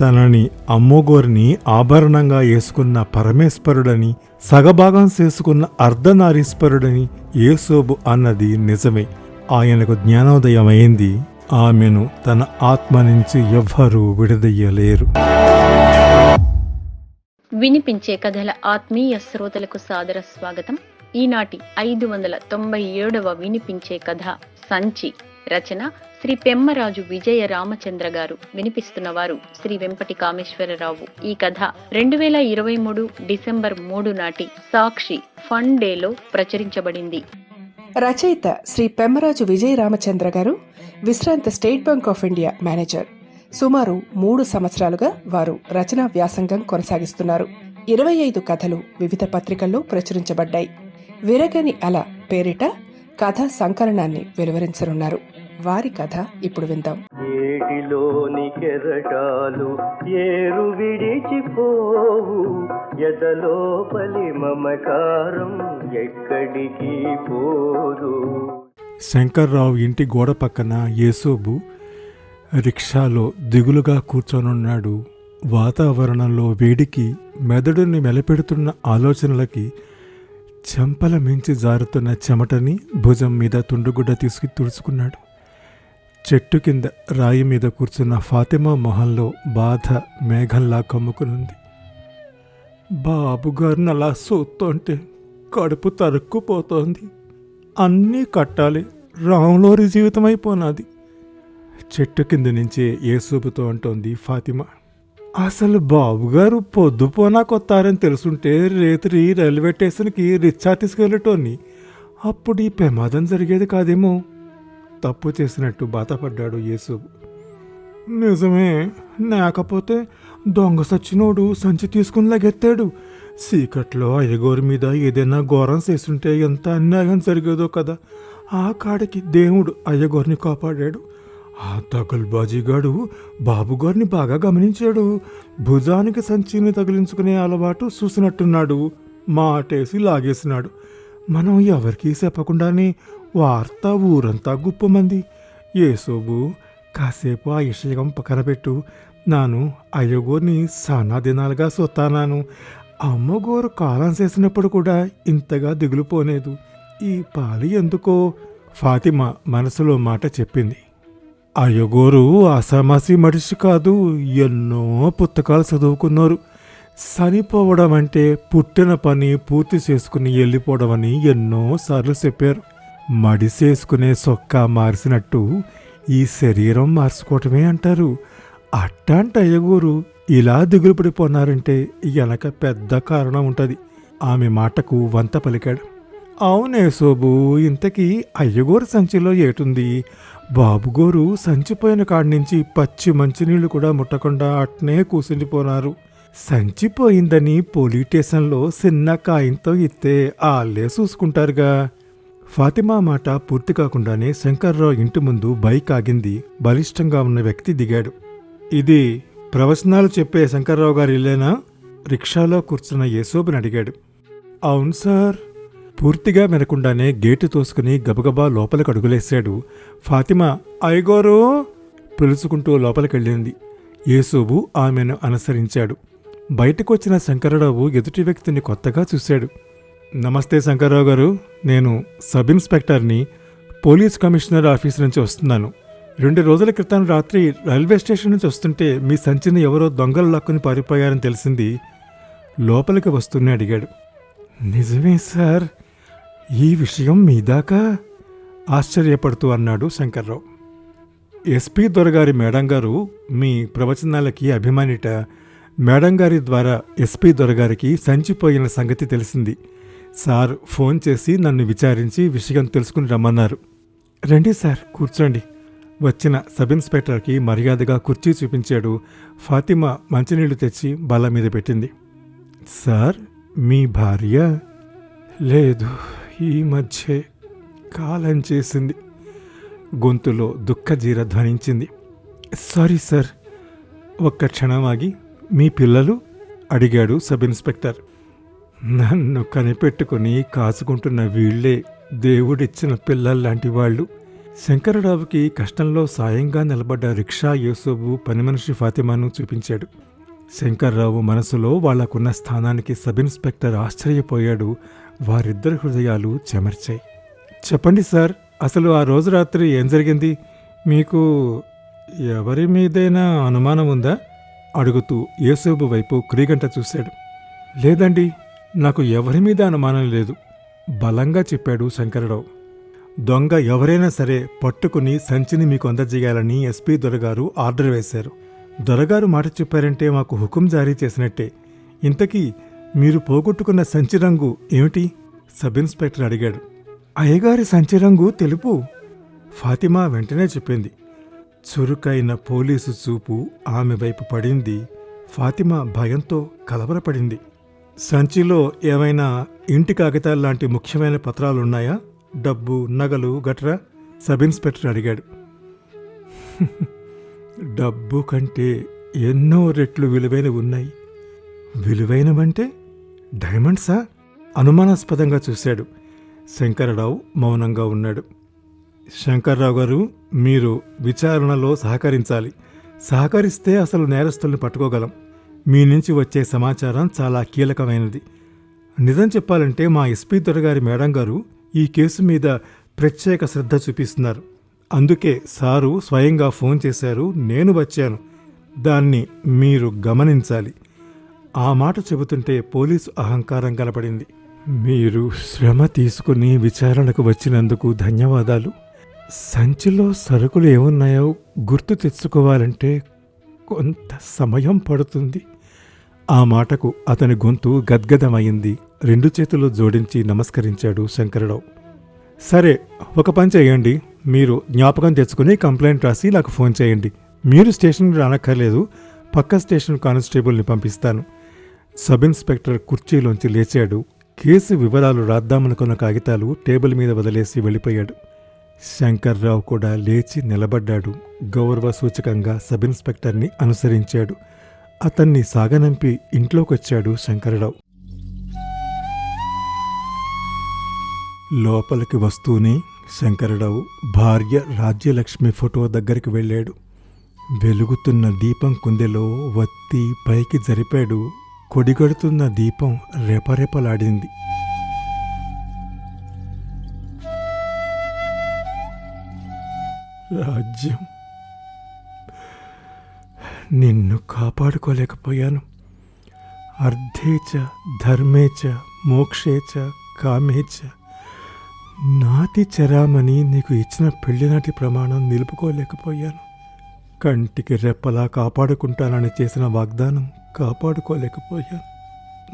తనని అమ్మోగోరిని ఆభరణంగా వేసుకున్న పరమేశ్వరుడని సగభాగం చేసుకున్న అర్ధనారీశ్వరుడని యేసోబు అన్నది నిజమే. ఆయనకు జ్ఞానోదయం అయింది ఆమెను తన ఆత్మ నుంచి ఎవ్వరూ విడదయ్యలేరు వినిపించే కథల ఆత్మీయ శ్రోతలకు సాదర స్వాగతం. ఈనాటి ఐదు వందల తొంభై ఏడవ వినిపించే కథ సంచి. రచన శ్రీ పెమ్మరాజు విజయ రామచంద్ర గారు. వినిపిస్తున్న వారు శ్రీ వెంపటి కామేశ్వరరావు ఈ కథ రెండు వేల ఇరవై మూడు డిసెంబర్ మూడు నాటి సాక్షి ఫన్ డేలో ప్రచురించబడింది. రచయిత శ్రీ పెమ్మరాజు విజయ రామచంద్ర గారు విశ్రాంత State Bank of India manager. సుమారు మూడు సంవత్సరాలుగా వారు రచనా వ్యాసంగం కొనసాగిస్తున్నారు. ఇరవై ఐదు కథలు వివిధ పత్రికల్లో ప్రచురించబడ్డాయి. విరగని అల పేరిట కథా సంకలనాన్ని వెలువరించనున్నారు. వారి కథ ఇప్పుడు విందాం. ఏటిలోని కెరటాలు ఏరు విడిచిపోవు. ఎదలోపలి మమకారం ఎక్కడికి పోదు. శంకర్రావు ఇంటి గోడ పక్కన యేసోబు రిక్షాలో దిగులుగా కూర్చొనున్నాడు. వాతావరణంలో వేడికి మెదడుని మెలపెడుతున్న ఆలోచనలకి చెంపల మించి జారుతున్న చెమటని భుజం మీద తుండుగుడ్డ తీసుకు తుడుచుకున్నాడు. చెట్టు కింద రాయి మీద కూర్చున్న ఫాతిమా మొహంలో బాధ మేఘంలా కమ్ముకునుంది. బాబుగారిని అలా చూస్తుంటే కడుపు తరుక్కుపోతోంది. అన్నీ కట్టాలి. రాములోరి జీవితం అయిపోనాది. చెట్టు కింద నుంచే ఏసూపుతో అంటోంది ఫాతిమా. అసలు బాబుగారు పొద్దుపోనా కొత్తారని తెలుసుంటే రేత్రి రైల్వే స్టేషన్కి రిచ్చా తీసుకెళ్ళటోని. అప్పుడు ఈ ప్రమాదం జరిగేది కాదేమో? తప్పు చేసినట్టు బాధపడ్డాడు యేసు. నిజమే లేకపోతే దొంగ సచ్చినోడు సంచి తీసుకుని లగెత్తాడు. సీకట్లో అయ్యగోరి మీద ఏదైనా ఘోరం చేస్తుంటే ఎంత అన్యాయం జరిగేదో కదా. ఆ కాడికి దేవుడు అయ్యగోరిని కాపాడాడు. ఆ తగుల్బాజీగాడు బాబుగారిని బాగా గమనించాడు. భుజానికి సంచిని తగిలించుకునే అలవాటు చూసినట్టున్నాడు. మాటేసి లాగేసినాడు. మనం ఎవరికీ చెప్పకుండానే వార్త ఊరంతా గుప్పమంది. ఏసోబు కాసేపు ఆ ఇషయం పక్కన పెట్టు. నాను అయ్యగోరిని సానా దినాలుగా సొత్తానాను. అమ్మగోరు కాలం చేసినప్పుడు కూడా ఇంతగా దిగులుపోలేదు. ఈ పాలి ఎందుకో? ఫాతిమా మనసులో మాట చెప్పింది. అయ్యగోరు ఆసామాసి మనిషి కాదు ఎన్నో పుస్తకాలు చదువుకున్నారు. చనిపోవడం అంటే పుట్టిన పని పూర్తి చేసుకుని వెళ్ళిపోవడం అని ఎన్నోసార్లు చెప్పారు. మడిసేసుకునే సొక్కా మార్చినట్టు ఈ శరీరం మార్చుకోవటమే అంటారు. అట్టాంటి అయ్యగోరు ఇలా దిగులు పడిపోనారంటే వెనక పెద్ద కారణం ఉంటుంది. ఆమె మాటకు వంత పలికాడు. అవునే శోభు ఇంతకీ అయ్యగోరు సంచిలో ఏటుంది? బాబుగోరు సంచిపోయిన కాడి నుంచి పచ్చి మంచినీళ్ళు కూడా ముట్టకుండా అట్నే కూసిండిపోనారు. సంచిపోయిందని పోలీస్ స్టేషన్లో చిన్న కాయంతో ఇస్తే ఆళ్ళే చూసుకుంటారుగా. ఫాతిమా మాట పూర్తి కాకుండానే శంకర్రావు ఇంటి ముందు బైక్ ఆగింది. బలిష్టంగా ఉన్న వ్యక్తి దిగాడు. ఇది ప్రవచనాలు చెప్పే శంకర్రావు గారి ఇల్లేనా? రిక్షాలో కూర్చున్న యేసోబుని అడిగాడు. అవును సార్. పూర్తిగా వినకుండానే గేటు తోసుకుని గబగబా లోపలికి అడుగులేశాడు ఫాతిమా. అయ్యగోరు! పిలుచుకుంటూ లోపలికెళ్ళింది. యేసోబు ఆమెను అనుసరించాడు. బయటకొచ్చిన శంకరరావు ఎదుటి వ్యక్తిని కొత్తగా చూశాడు. నమస్తే శంకర్రావు గారు. నేను సబ్ ఇన్స్పెక్టర్ని పోలీస్ కమిషనర్ ఆఫీస్ నుంచి వస్తున్నాను. రెండు రోజుల క్రితం రాత్రి రైల్వే స్టేషన్ నుంచి వస్తుంటే మీ సంచిని ఎవరో దొంగలు లాక్కుని పారిపోయారని తెలిసింది. లోపలికి వస్తూనే అడిగాడు. నిజమే సార్ ఈ విషయం మీ దాకా? ఆశ్చర్యపడుతూ అన్నాడు శంకర్రావు. ఎస్పీ దొరగారి మేడం గారు మీ ప్రవచనాలకి అభిమానిట మేడం గారి ద్వారా ఎస్పీ దొరగారికి సంచిపోయిన సంగతి తెలిసింది. సార్ ఫోన్ చేసి నన్ను విచారించి విషయం తెలుసుకుని రమ్మన్నారు. రండి సార్ కూర్చోండి. వచ్చిన సబ్ ఇన్స్పెక్టర్కి మర్యాదగా కుర్చీ చూపించాడు. ఫాతిమా మంచినీళ్ళు తెచ్చి బల్ల మీద పెట్టింది. సార్ మీ భార్య? లేదు ఈ మధ్య కాలం చేసింది. గొంతులో దుఃఖజీర ధ్వనించింది. సారీ సార్ ఒక్క క్షణం ఆగి మీ పిల్లలు? అడిగాడు సబ్ ఇన్స్పెక్టర్. నన్ను కనిపెట్టుకుని కాసుకుంటున్న వీళ్ళే దేవుడిచ్చిన పిల్లల్లాంటి వాళ్ళు. శంకరరావుకి కష్టంలో సాయంగా నిలబడ్డ రిక్షా యేసోబు పని మనిషి ఫాతిమాను చూపించాడు. శంకర్రావు మనసులో వాళ్ళకున్న స్థానానికి సబ్ ఇన్స్పెక్టర్ ఆశ్చర్యపోయాడు. వారిద్దరి హృదయాలు చెమర్చాయి. చెప్పండి సార్ అసలు ఆ రోజు రాత్రి ఏం జరిగింది? మీకు ఎవరి మీదైనా అనుమానం ఉందా? అడుగుతూ యేసోబు వైపు క్రీగంట చూశాడు. లేదండి నాకు ఎవరి మీద అనుమానం లేదు. బలంగా చెప్పాడు శంకరరావు. దొంగ ఎవరైనా సరే పట్టుకుని సంచిని మీకు అందజేయాలని ఎస్పీ దొరగారు ఆర్డర్ వేశారు. దొరగారు మాట చెప్పారంటే మాకు హుకుం జారీ చేసినట్టే. ఇంతకీ మీరు పోగొట్టుకున్న సంచి రంగు ఏమిటి? సబ్ ఇన్స్పెక్టర్ అడిగాడు. అయ్యగారి సంచి రంగు తెలుపు. ఫాతిమా వెంటనే చెప్పింది. చురుకైన పోలీసు చూపు ఆమె వైపు పడింది. ఫాతిమా భయంతో కలవరపడింది. సంచిలో ఏమైనా ఇంటి కాగితాలు లాంటి ముఖ్యమైన పత్రాలున్నాయా? డబ్బు నగలు గట్రా? సబ్ ఇన్స్పెక్టర్ అడిగాడు. డబ్బు కంటే ఎన్నో రెట్లు విలువైనవి ఉన్నాయి. విలువైనవంటే డైమండ్సా? అనుమానాస్పదంగా చూశాడు. శంకరరావు మౌనంగా ఉన్నాడు. శంకర్రావు గారు మీరు విచారణలో సహకరించాలి. సహకరిస్తే అసలు నేరస్తుల్ని పట్టుకోగలం. మీ నుంచి వచ్చే సమాచారం చాలా కీలకమైనది. నిజం చెప్పాలంటే మా ఎస్పీ దొరగారి మేడం గారు ఈ కేసు మీద ప్రత్యేక శ్రద్ధ చూపిస్తున్నారు. అందుకే సారు స్వయంగా ఫోన్ చేశారు నేను వచ్చాను. దాన్ని మీరు గమనించాలి. ఆ మాట చెబుతుంటే పోలీసు అహంకారం కనపడింది. మీరు శ్రమ తీసుకుని విచారణకు వచ్చినందుకు ధన్యవాదాలు. సంచిలో సరుకులు ఏమున్నాయో గుర్తు తెచ్చుకోవాలంటే కొంత సమయం పడుతుంది. ఆ మాటకు అతని గొంతు గద్గదమైంది రెండు చేతులు జోడించి నమస్కరించాడు శంకరరావు సరే ఒక పని చేయండి. మీరు జ్ఞాపకం తెచ్చుకుని కంప్లైంట్ రాసి నాకు ఫోన్ చేయండి. మీరు స్టేషన్కి రానక్కర్లేదు. పక్క స్టేషన్ కానిస్టేబుల్ని పంపిస్తాను. సబ్ ఇన్స్పెక్టర్ కుర్చీలోంచి లేచాడు. కేసు వివరాలు రాద్దామనుకున్న కాగితాలు టేబుల్ మీద వదిలేసి వెళ్ళిపోయాడు. శంకర్రావు కూడా లేచి నిలబడ్డాడు. గౌరవ సూచకంగా సబ్ ఇన్స్పెక్టర్ని అనుసరించాడు. అతన్ని సాగనంపి ఇంట్లోకొచ్చాడు శంకరరావు లోపలికి వస్తూనే శంకరరావు భార్య రాజ్యలక్ష్మి ఫోటో దగ్గరికి వెళ్ళాడు. వెలుగుతున్న దీపం కుందెలో వత్తి పైకి జరిపాడు. కొడిగడుతున్న దీపం రెపరెపలాడింది. రాజ్యం నిన్ను కాపాడుకోలేకపోయాను. అర్ధేచ ధర్మేచ మోక్షేచ కామేచ. నాటి చరామని నీకు ఇచ్చిన పెళ్ళినాటి ప్రమాణం నిలుపుకోలేకపోయాను. కంటికి రెప్పలా కాపాడుకుంటానని చేసిన వాగ్దానం కాపాడుకోలేకపోయాను.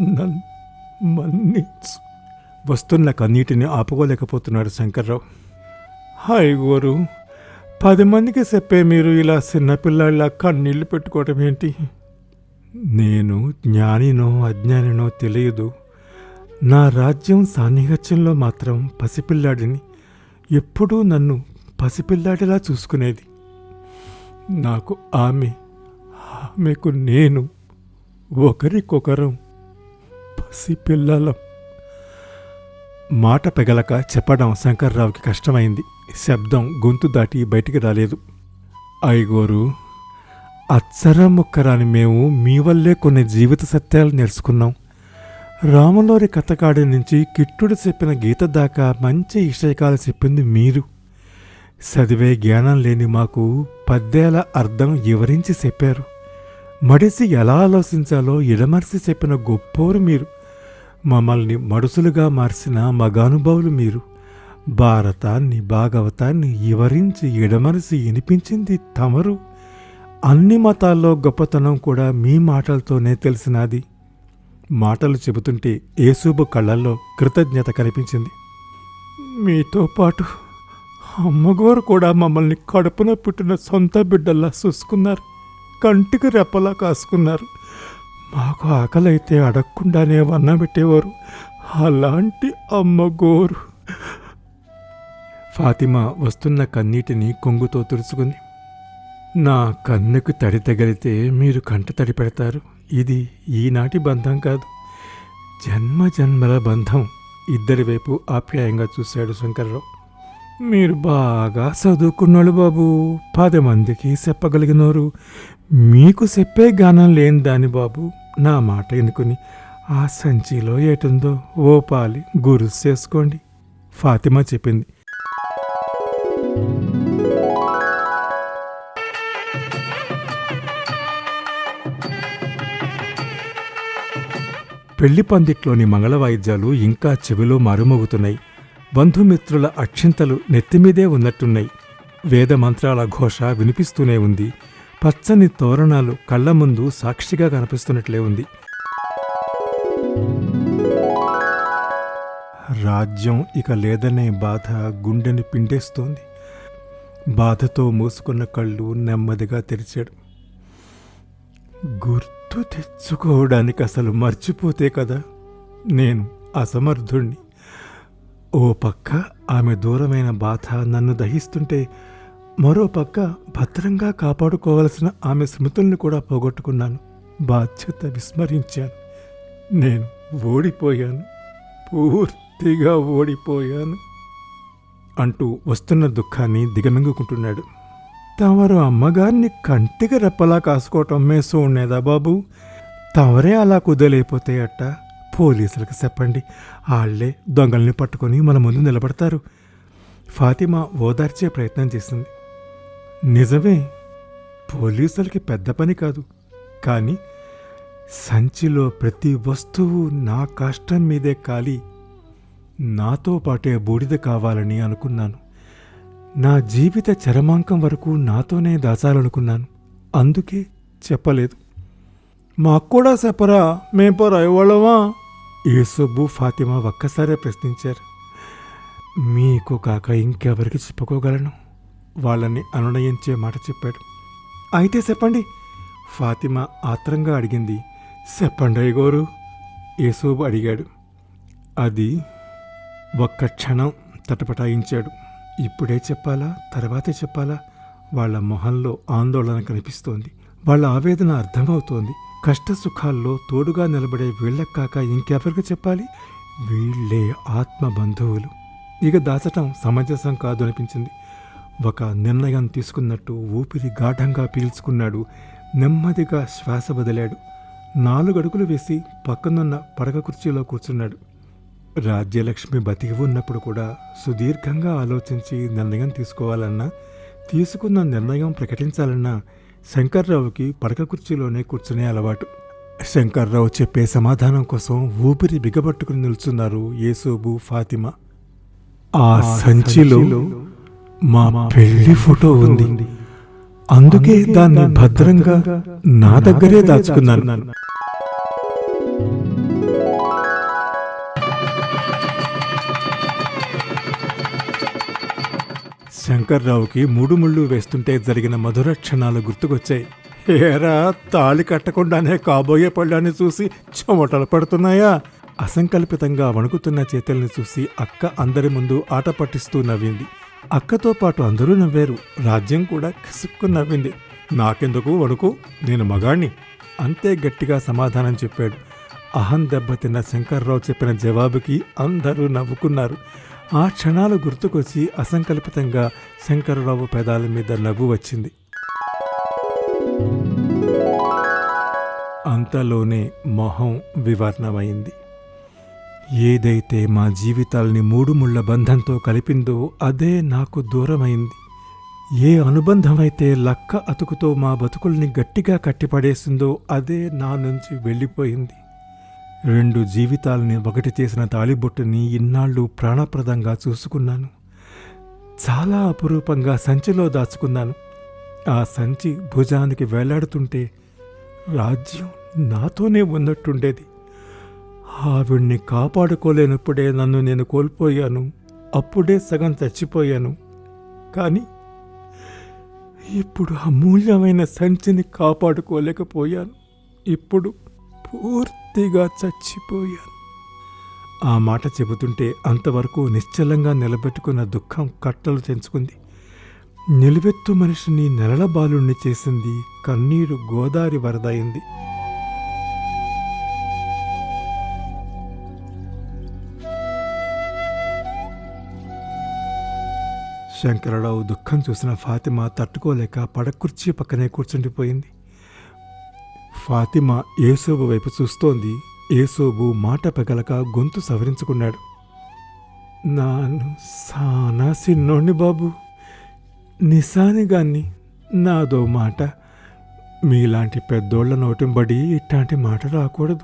నన్ను మన్నించు. వస్తున్న కన్నీటిని ఆపుకోలేకపోతున్నాడు శంకర్రావు. హాయ్ గోరు. పది మందికి చెప్పే మీరు ఇలా చిన్నపిల్లాళ్ళ కన్నీళ్ళు పెట్టుకోవటం ఏంటి? నేను జ్ఞానినో అజ్ఞానినో తెలియదు. నా రాజ్యం సాన్నిహత్యంలో మాత్రం పసిపిల్లాడిని ఎప్పుడూ నన్ను పసిపిల్లాడిలా చూసుకునేది. నాకు ఆమె ఆమెకు నేను ఒకరికొకరం పసిపిల్లలం. మాట పెగలక చెప్పడం శంకర్రావుకి కష్టమైంది. శబ్దం గొంతు దాటి బయటికి రాలేదు. ఐగోరు అచ్చరం ముక్కరాని మేము మీ వల్లే కొన్ని జీవిత సత్యాలు నేర్చుకున్నాం. రాములోరి కథకాడి నుంచి కిట్టుడు చెప్పిన గీత దాకా మంచి ఇషయకాలు చెప్పింది మీరు. చదివే జ్ఞానం లేని మాకు పద్యాల అర్థం వివరించి చెప్పారు. మడిసి ఎలా ఆలోచించాలో ఇడమర్చి చెప్పిన గొప్పోరు మీరు. మమ్మల్ని మడుసులుగా మార్చిన మగానుభావులు మీరు. భారతాన్ని భాగవతాన్ని వివరించి ఎడమనసి వినిపించింది తమరు. అన్ని మతాల్లో గొప్పతనం కూడా మీ మాటలతోనే తెలిసినది. మాటలు చెబుతుంటే ఏసూబు కళ్ళల్లో కృతజ్ఞత కనిపించింది. మీతో పాటు అమ్మగోరు కూడా మమ్మల్ని కడుపున పుట్టిన సొంత బిడ్డల్లా చూసుకున్నారు. కంటికి రెప్పలా కాసుకున్నారు. మాకు ఆకలైతే అడగకుండానే వన్న పెట్టేవారు. అలాంటి అమ్మ గోరు. ఫాతిమా వస్తున్న కన్నీటిని కొంగుతో తుడుచుకుంది. నా కన్నుకు తడి తగిలితే మీరు కంట తడి పెడతారు. ఇది ఈనాటి బంధం కాదు. జన్మ జన్మల బంధం. ఇద్దరి వైపు ఆప్యాయంగా చూశాడు శంకర్రావు. మీరు బాగా చదువుకున్నాడు బాబు. పది మందికి చెప్పగలిగినోరు. మీకు చెప్పే గానం లేని దాని బాబు. నా మాట ఎన్నుకుని ఆ సంచిలో ఏటుందో? ఓ పాలి గురుసు చేసుకోండి. ఫాతిమా చెప్పింది. పెళ్ళి పందిట్లోని మంగళ వాయిద్యాలు ఇంకా చెవిలో మారుమోగుతున్నాయి. బంధుమిత్రుల అక్షింతలు నెత్తిమీదే ఉన్నట్టున్నాయి. వేద మంత్రాల ఘోష వినిపిస్తూనే ఉంది. పచ్చని తోరణాలు కళ్ళ ముందు సాక్షిగా కనిపిస్తున్నట్లే ఉంది. రాజ్యం ఇక లేదనే బాధ గుండెని పిండేస్తోంది. బాధతో మూసుకున్న కళ్ళు నెమ్మదిగా తెరిచాడు. గుర్తు తెచ్చుకోవడానికి అసలు మర్చిపోతే కదా? నేను అసమర్థుణ్ణి. ఓ పక్క ఆమె దూరమైన బాధ నన్ను దహిస్తుంటే మరో పక్క భద్రంగా కాపాడుకోవలసిన ఆమె స్మృతుల్ని కూడా పోగొట్టుకున్నాను. బాధ్యత విస్మరించాను. నేను ఓడిపోయాను. పూర్తిగా ఓడిపోయాను. అంటూ వస్తున్న దుఃఖాన్ని దిగమింగుకుంటున్నాడు. తమరు అమ్మగారిని కంటికి రెప్పలా కాసుకోవటం మేసో ఉండేదా బాబు? తమరే అలా కుదలేకపోతే అట్ట? పోలీసులకు చెప్పండి. వాళ్ళే దొంగల్ని పట్టుకొని మన ముందు నిలబడతారు. ఫాతిమా ఓదార్చే ప్రయత్నం చేసింది. నిజమే పోలీసులకి పెద్ద పని కాదు. కానీ సంచిలో ప్రతి వస్తువు నా కష్టం మీదే కాలి నాతో పాటే బూడిద కావాలని అనుకున్నాను. నా జీవిత చరమాంకం వరకు నాతోనే దాచాలనుకున్నాను. అందుకే చెప్పలేదు. మాకు కూడా చెప్పరా మేం పోరాయవాళ్ళమా యేసుబ్బు ఫాతిమా ఒక్కసారే ప్రశ్నించారు. మీకు కాక ఇంకెవరికి చెప్పుకోగలను? వాళ్ళని అనునయించే మాట చెప్పాడు. అయితే చెప్పండి ఫాతిమా ఆత్రంగా అడిగింది. చెప్పండి అయ్యగోరు యేసోబు అడిగాడు. అది ఒక్క క్షణం తటపటాయించాడు. ఇప్పుడే చెప్పాలా తర్వాతే చెప్పాలా? వాళ్ళ మొహంలో ఆందోళన కనిపిస్తోంది. వాళ్ళ ఆవేదన అర్థమవుతోంది. కష్ట సుఖాల్లో తోడుగా నిలబడే వీళ్ళకి కాక ఇంకెవరికి చెప్పాలి? వీళ్ళే ఆత్మ బంధువులు ఇక దాచటం సమంజసం కాదు అనిపించింది ఒక నిర్ణయం తీసుకున్నట్టు ఊపిరి గాఢంగా పీల్చుకున్నాడు. నెమ్మదిగా శ్వాస వదిలాడు. నాలుగు అడుగులు వేసి పక్కనున్న పడక కుర్చీలో కూర్చున్నాడు. రాజ్యలక్ష్మి బతికి ఉన్నప్పుడు కూడా సుదీర్ఘంగా ఆలోచించి నిర్ణయం తీసుకోవాలన్నా తీసుకున్న నిర్ణయం ప్రకటించాలన్నా శంకర్రావుకి పడక కుర్చీలోనే కూర్చునే అలవాటు. శంకర్రావు చెప్పే సమాధానం కోసం ఊపిరి బిగబట్టుకుని నిల్చున్నారు యేసోబు ఫాతిమా. ఆ సంచిలో మా పెళ్ళి ఫోటో ఉంది. అందుకే దాన్ని భద్రంగా నా దగ్గరే దాచుకున్నాను. శంకర్రావుకి మూడు ముళ్ళు వేస్తుంటే జరిగిన మధుర క్షణాలు గుర్తుకొచ్చాయి. ఏరా తాళి కట్టకుండానే కాబోయే పళ్ళాన్ని చూసి చెమటలు పడుతున్నాయా? అసంకల్పితంగా వణుకుతున్న చేతుల్ని చూసి అక్క అందరి ముందు ఆట పట్టిస్తూ నవ్వింది. అక్కతో పాటు అందరూ నవ్వారు. రాజ్యం కూడా కసుక్కు నవ్వింది. నాకెందుకు వణుకు? నేను మగాణ్ణి. అంతే గట్టిగా సమాధానం చెప్పాడు. అహం దెబ్బతిన్న శంకర్రావు చెప్పిన జవాబుకి అందరూ నవ్వుకున్నారు. ఆ క్షణాలు గుర్తుకొచ్చి అసంకల్పితంగా శంకర్రావు పెదాల మీద నవ్వు వచ్చింది. అంతలోనే మొహం వివర్ణమైంది. ఏదైతే మా జీవితాల్ని మూడు ముళ్ళ బంధంతో కలిపిందో అదే నాకు దూరమైంది. ఏ అనుబంధమైతే లక్క అతుకుతో మా బతుకుల్ని గట్టిగా కట్టిపడేసిందో అదే నా నుంచి వెళ్ళిపోయింది. రెండు జీవితాల్ని ఒకటి చేసిన తాలిబొట్టుని ఇన్నాళ్ళు ప్రాణప్రదంగా చూసుకున్నాను. చాలా అపురూపంగా సంచిలో దాచుకున్నాను. ఆ సంచి భుజానికి వేలాడుతుంటే రాజ్యం నాతోనే ఉన్నట్టుండేది. ఆవిడ్ని కాపాడుకోలేనప్పుడే నన్ను నేను కోల్పోయాను. అప్పుడే సగం చచ్చిపోయాను. కానీ ఇప్పుడు అమూల్యమైన సంచిని కాపాడుకోలేకపోయాను. ఇప్పుడు పూర్తిగా చచ్చిపోయాను. ఆ మాట చెబుతుంటే అంతవరకు నిశ్చలంగా నిలబెట్టుకున్న దుఃఖం కట్టలు తెంచుకుంది. నిలువెత్తు మనిషిని నెలల బాలుణ్ణి చేసింది కన్నీరు గోదారి వరదయింది. శంకరరావు దుఃఖం చూసిన ఫాతిమా తట్టుకోలేక పడకుర్చీ పక్కనే కూర్చుండిపోయింది. ఫాతిమా ఏసోబు వైపు చూస్తోంది. ఏసోబు మాట పెగలక గొంతు సవరించుకున్నాడు. నాను సానా సిన్నోణ్ణి బాబు. నిశానిగాన్ని నాదో మాట. మీలాంటి పెద్దోళ్ళ నోటింబడి ఇట్లాంటి మాట రాకూడదు.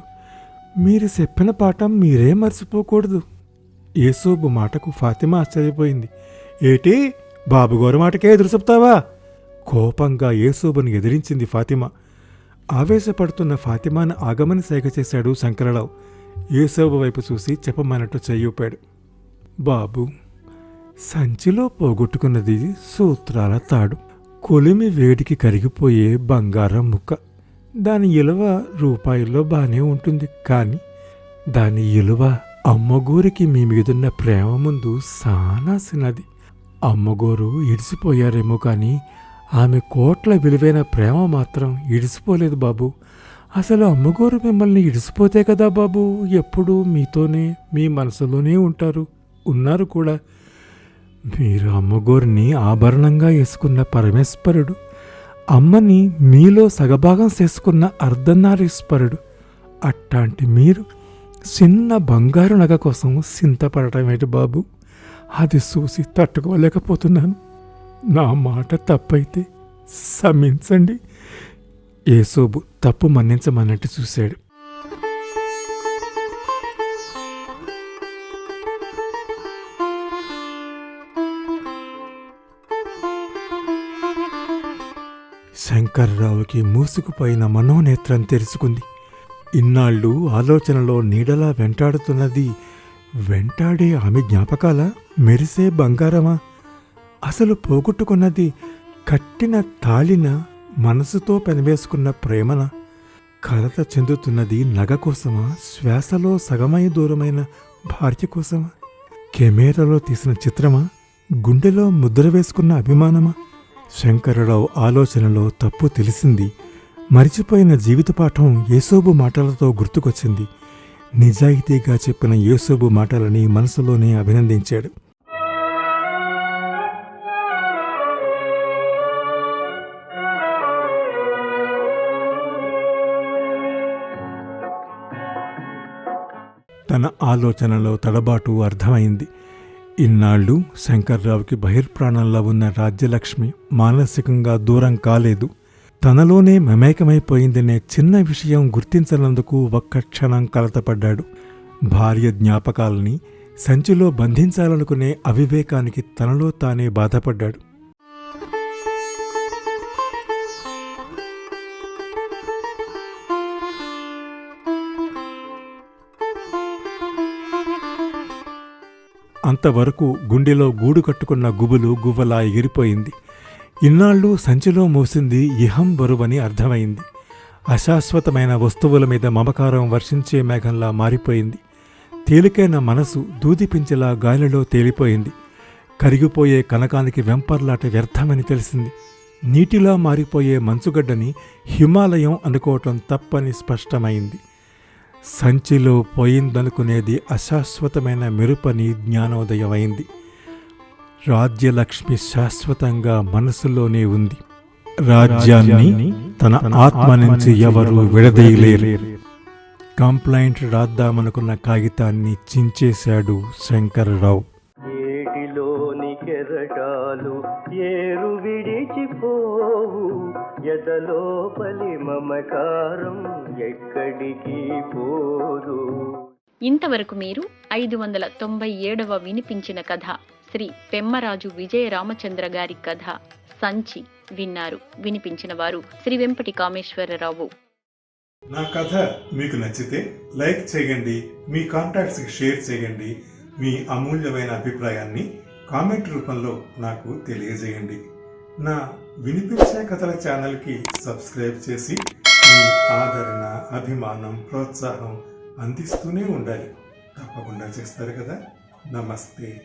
మీరు చెప్పిన పాఠం మీరే మర్చిపోకూడదు. ఏసోబు మాటకు ఫాతిమా ఆశ్చర్యపోయింది. ఏటి? బాబుగారు మాటకే ఎదురు చెప్తావా? కోపంగా యేసూబను ఎదిరించింది ఫాతిమా. ఆవేశపడుతున్న ఫాతిమాను ఆగమని సేక చేశాడు శంకరరావు. యేసూబు వైపు చూసి చెప్పమన్నట్టు చెయ్యూపాడు బాబు సంచిలో పోగొట్టుకున్నది సూత్రాల తాడు. కొలిమి వేడికి కరిగిపోయే బంగారం ముక్క. దాని ఇలువ రూపాయల్లో బానే ఉంటుంది కానీ దాని ఇలువ అమ్మగూరికి మీ మీదున్న ప్రేమ ముందు సానా సిన్నది అమ్మగోరు ఇడిసిపోయారేమో కానీ ఆమె కోట్ల విలువైన ప్రేమ మాత్రం ఇడిసిపోలేదు బాబు. అసలు అమ్మగోరు మిమ్మల్ని ఇడిసిపోతే కదా బాబు ఎప్పుడూ మీతోనే మీ మనసులోనే ఉంటారు ఉన్నారు కూడా. మీరు అమ్మగోరిని ఆభరణంగా వేసుకున్న పరమేశ్వరుడు అమ్మని మీలో సగభాగం చేసుకున్న అర్ధనారీశ్వరుడు. అట్లాంటి మీరు చిన్న బంగారు నగ కోసం సింతపడటమేటి బాబు? అది చూసి తట్టుకోలేకపోతున్నాను. నా మాట తప్పైతే సమించండి ఏసోబు తప్పు మన్నించమన్నట్టు చూశాడు. శంకర్రావుకి మూసుకుపోయిన మనోనేత్రం తెరుచుకుంది. ఇన్నాళ్ళు ఆలోచనలో నీడలా వెంటాడుతున్నది వెంటాడే ఆమె జ్ఞాపకాల మెరిసే బంగారమా? అసలు పోగొట్టుకున్నది కట్టిన తాళిన మనసుతో పెనవేసుకున్న ప్రేమన? కలత చెందుతున్నది నగ కోసమా? శ్వాసలో సగమై దూరమైన భార్య కోసమా? కెమెరాలో తీసిన చిత్రమా? గుండెలో ముద్ర వేసుకున్న అభిమానమా? శంకరరావు ఆలోచనలో తప్పు తెలిసింది. మరిచిపోయిన జీవిత పాఠం యేసోబు మాటలతో గుర్తుకొచ్చింది. నిజాయితీగా చెప్పిన యేసోబు మాటలని మనసులోనే అభినందించాడు. తన ఆలోచనలో తడబాటు అర్థమైంది. ఇన్నాళ్ళు శంకర్రావుకి బహిర్ప్రాణంలో ఉన్న రాజ్యలక్ష్మి మానసికంగా దూరం కాలేదు. తనలోనే మమేకమైపోయిందనే చిన్న విషయం గుర్తించనందుకు ఒక్క క్షణం కలతపడ్డాడు. భార్య జ్ఞాపకాలని సంచిలో బంధించాలనుకునే అవివేకానికి తనలో తానే బాధపడ్డాడు. అంతవరకు గుండెలో గూడు కట్టుకున్న గుబులు గువ్వలా ఎగిరిపోయింది. ఇన్నాళ్ళు సంచిలో మోసింది ఇహం బరువని అర్థమైంది. అశాశ్వతమైన వస్తువుల మీద మమకారం వర్షించే మేఘంలా మారిపోయింది. తేలికైన మనసు దూదిపించేలా గాలిలో తేలిపోయింది. కరిగిపోయే కనకానికి వెంపర్లాట వ్యర్థమని తెలిసింది. నీటిలా మారిపోయే మంచుగడ్డని హిమాలయం అనుకోవటం తప్పని స్పష్టమైంది. సంచిలో పోయిందనుకునేది అశాశ్వతమైన మెరుపని జ్ఞానోదయమైంది. రాజ్యలక్ష్మి శాశ్వతంగా మనసులోనే ఉంది. రాజ్యాన్ని తన ఆత్మ నుంచి ఎవరు విడదీయలేరు. కంప్లైంట్ రాద్దామనుకున్న కాగితాన్ని చించేశాడు శంకర్రావు. ఏటిలోని కెరటాలు ఏరు విడిచిపోవు. ఎదలోపలి మమకారం ఎక్కడికి పోదు. ఇంతవరకు మీరు ఐదు వందల తొంభై ఏడవ వినిపించిన కథ. శ్రీ పెమ్మరాజు విజయ రామచంద్ర గారి కథ సంచి విన్నారు. వినిపించిన వారు శ్రీ వెంపటి కామేశ్వరరావు నా కథ మీకు నచ్చితే లైక్ చేయండి మీ కాంటాక్ట్స్కి షేర్ చేయండి మీ అమూల్యమైన అభిప్రాయాన్ని కామెంట్ రూపంలో నాకు తెలియజేయండి. నా వినిపించే కథల ఛానల్కి సబ్స్క్రైబ్ చేసి మీ ఆదరణ అభిమానం ప్రోత్సాహం అందిస్తూనే ఉండాలి. తప్పకుండా చేస్తారు కదా. నమస్తే.